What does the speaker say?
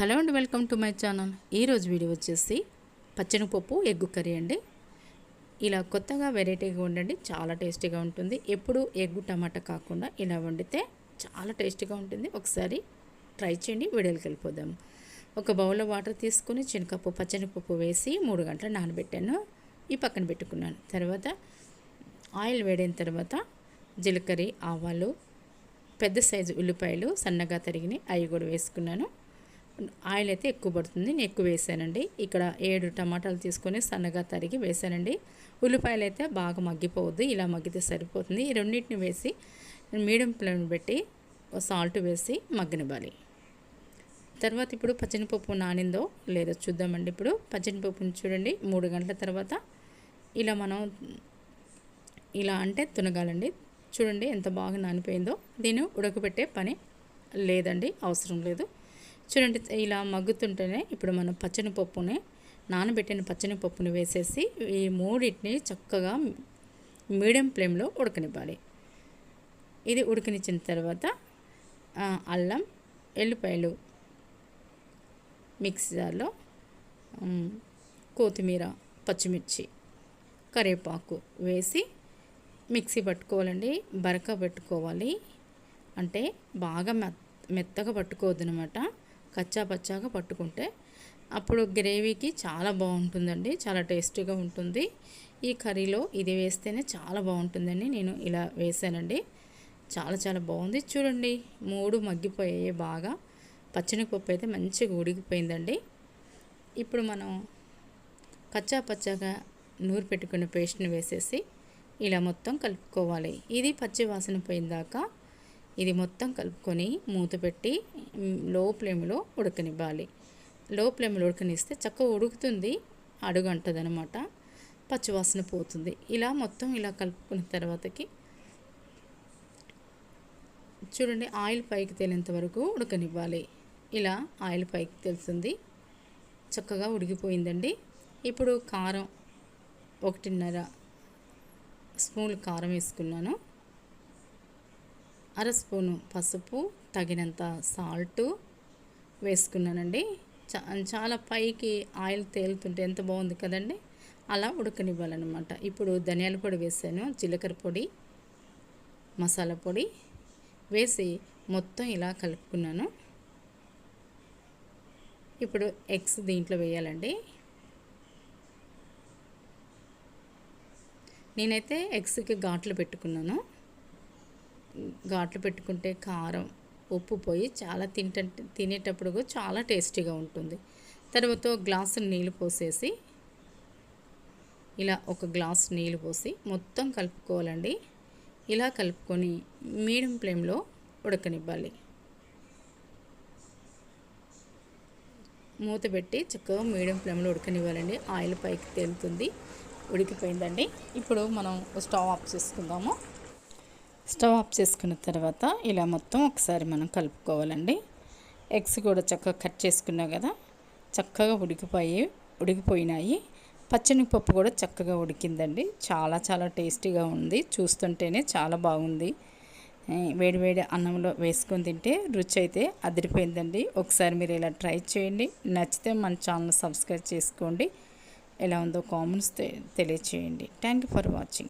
Hello అండి welcome to my channel. ఈరోజు video వచ్చేసి పచ్చనిపప్పు ఎగ్గు కర్రీ అండి. ఇలా కొత్తగా వెరైటీగా ఉండండి చాలా టేస్టీగా ఉంటుంది. ఎప్పుడు ఎగ్గు టమాటా కాకుండా ఇలా వండితే చాలా టేస్టీగా ఉంటుంది. ఒకసారి ట్రై చేయండి వీడియోకి వెళ్ళిపోదాం. ఒక బౌల్లో వాటర్ తీసుకుని చినకప్పు పచ్చనిపప్పు వేసి మూడు గంటలు నానబెట్టాను. ఈ పక్కన పెట్టుకున్నాను. తర్వాత ఆయిల్ వేడిన తర్వాత జీలకర్ర ఆవాలు పెద్ద సైజు ఉల్లిపాయలు సన్నగా తరిగినాయి అవి కూడా వేసుకున్నాను. ఆయిల్ అయితే ఎక్కువ పడుతుంది. నేను ఎక్కువ వేసానండి. ఇక్కడ ఏడు టమాటాలు తీసుకొని సన్నగా తరిగి వేసానండి. ఉల్లిపాయలు అయితే బాగా మగ్గిపోవద్దు. ఇలా మగ్గితే సరిపోతుంది. ఈ రెండింటిని వేసి మీడియం ఫ్లేమ్ పెట్టి సాల్ట్ వేసి మగ్గనివ్వాలి. తర్వాత ఇప్పుడు పచ్చనిపప్పు నానిందో లేదో చూద్దామండి ఇప్పుడు. పచ్చనిపప్పుని చూడండి. మూడు గంటల తర్వాత ఇలా మనం ఇలా అంటే తునగాలండి. చూడండి ఎంత బాగా నానిపోయిందో. దీన్ని ఉడకబెట్టే పని లేదండి. అవసరం లేదు. చూడండి ఇలా మగ్గుతుంటేనే ఇప్పుడు మనం పచ్చని పప్పుని నానబెట్టిన పచ్చని పప్పుని వేసేసి ఈ మూడింటిని చక్కగా మీడియం ఫ్లేమ్లో ఉడకనివ్వాలి. ఇది ఉడికినిచ్చిన తర్వాత అల్లం ఎల్లిపాయలు మిక్సీలో కొత్తిమీర పచ్చిమిర్చి కరివేపాకు వేసి మిక్సీ పట్టుకోవాలండి. బరక పెట్టుకోవాలి. అంటే బాగా మెత్తగా పట్టుకోవద్దు అనమాట కచ్చా పచ్చాగా పట్టుకుంటే అప్పుడు గ్రేవీకి చాలా బాగుంటుందండి చాలా టేస్టీగా ఉంటుంది. ఈ కర్రీలో ఇది వేస్తేనే చాలా బాగుంటుందండి నేను ఇలా వేసానండి. చాలా చాలా బాగుంది. చూడండి మూడు మగ్గిపోయాయి బాగా. పచ్చని పప్పు అయితే మంచిగా ఉడికిపోయిందండి. ఇప్పుడు మనం కచ్చా పచ్చగా నూరు పెట్టుకున్న పేస్ట్ని వేసేసి ఇలా మొత్తం కలుపుకోవాలి. ఇది పచ్చి వాసన పోయిందాక ఇది మొత్తం కలుపుకొని మూత పెట్టి లో ఫ్లేమ్లో ఉడకనివ్వాలి. లో ఫ్లేమ్లో ఉడకనిస్తే చక్కగా ఉడుకుతుంది అడుగు అనమాట పచ్చివాసన పోతుంది. ఇలా మొత్తం ఇలా కలుపుకున్న తర్వాతకి చూడండి ఆయిల్ పైకి తేలేంత వరకు ఉడకనివ్వాలి. ఇలా ఆయిల్ పైకి తెలుస్తుంది చక్కగా ఉడికిపోయిందండి. ఇప్పుడు కారం ఒకటిన్నర స్పూన్ కారం వేసుకున్నాను. అర స్పూను పసుపు తగినంత సాల్ట్ వేసుకున్నానండి. చాలా పైకి ఆయిల్ తేలుతుంటే ఎంత బాగుంది కదండి? అలా ఉడకనివ్వాలన్నమాట. ఇప్పుడు ధనియాల పొడి వేసాను జీలకర్ర పొడి మసాలా పొడి వేసి మొత్తం ఇలా కలుపుకున్నాను. ఇప్పుడు ఎగ్స్ దీంట్లో వేయాలండి. నేనైతే ఎగ్స్కి ఘాట్లు పెట్టుకున్నాను. ఘాట్లు పెట్టుకుంటే కారం ఉప్పు పోయి చాలా తింట తినేటప్పుడు చాలా టేస్టీగా ఉంటుంది. తర్వాత గ్లాసు నీళ్ళు పోసేసి ఇలా ఒక గ్లాస్ నీళ్ళు పోసి మొత్తం కలుపుకోవాలండి. ఇలా కలుపుకొని మీడియం ఫ్లేమ్లో ఉడకనివ్వాలి. మూత పెట్టి చక్కగా మీడియం ఫ్లేమ్లో ఉడకనివ్వాలండి. ఆయిల్ పైకి తేలుతుంది. ఉడికిపోయిందండి. ఇప్పుడు మనం స్టవ్ ఆఫ్ చేసుకుందాము. స్టవ్ ఆఫ్ చేసుకున్న తర్వాత ఇలా మొత్తం ఒకసారి మనం కలుపుకోవాలండి. ఎగ్స్ కూడా చక్కగా కట్ చేసుకున్నాం కదా? చక్కగా ఉడికిపోయి ఉడికిపోయినాయి. పచ్చని పప్పు కూడా చక్కగా ఉడికిందండి. చాలా చాలా టేస్టీగా ఉంది. చూస్తుంటేనే చాలా బాగుంది. వేడి వేడి అన్నంలో వేసుకొని తింటే రుచి అయితే అదిరిపోయిందండి. ఒకసారి మీరు ఇలా ట్రై చేయండి. నచ్చితే మన ఛానల్ సబ్స్క్రైబ్ చేసుకోండి. ఎలా ఉందో కామెంట్స్ తెలియచేయండి. Thank you for watching.